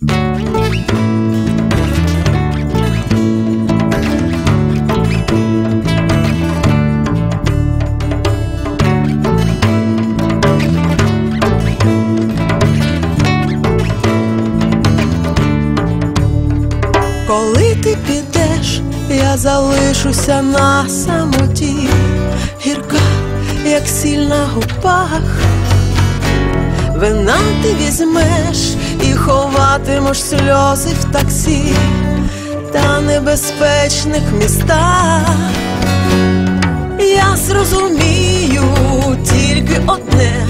Коли ти підеш, я залишуся на самоті, гірка, як сіль на губах, вина ти візьмеш і ховатимеш сльози в таксі та небезпечних містах. Я зрозумію тільки одне,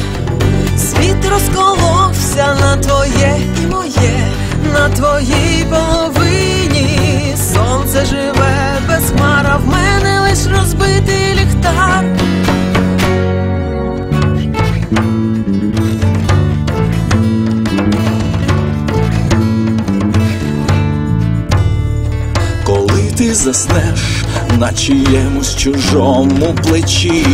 світ розколовся на твоє і моє, на твоїй половині сонце живе ти заснеш на чиємусь чужому плечі,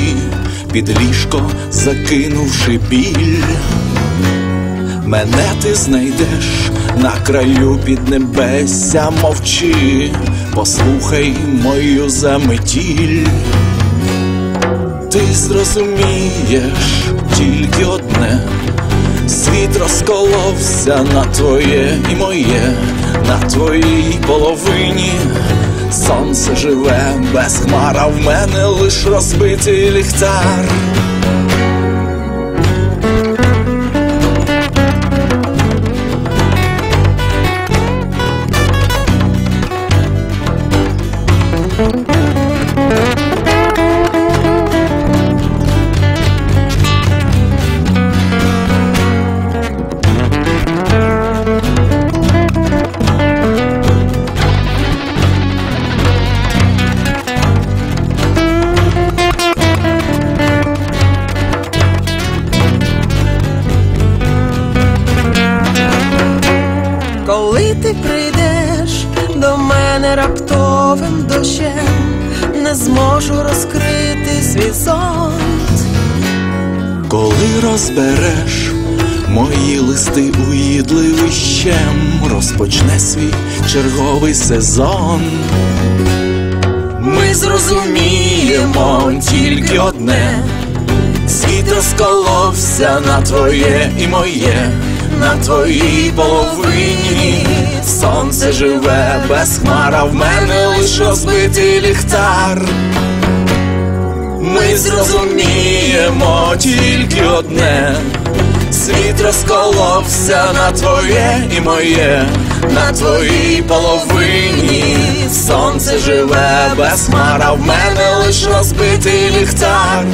під ліжко закинувши біль, мене ти знайдеш на краю піднебесся мовчи, послухай мою заметіль. Ти зрозумієш тільки одне, світ розколовся на твоє і моє, на твоїй половині. Сонце живе без хмара в мене лиш розбитий ліхтар. Дощем, не зможу розкрити свій зонт. Коли розбереш мої листи уїдливищем, розпочне свій черговий сезон. Ми зрозуміємо тільки одне, світ розколовся на твоє і моє, на твоїй половині. Сонце живе без хмар, а в мене лиш розбитий ліхтар. Ми зрозуміємо тільки одне, світ розколовся на твоє і моє, на твоїй половині. Сонце живе без хмар, а в мене лиш розбитий ліхтар.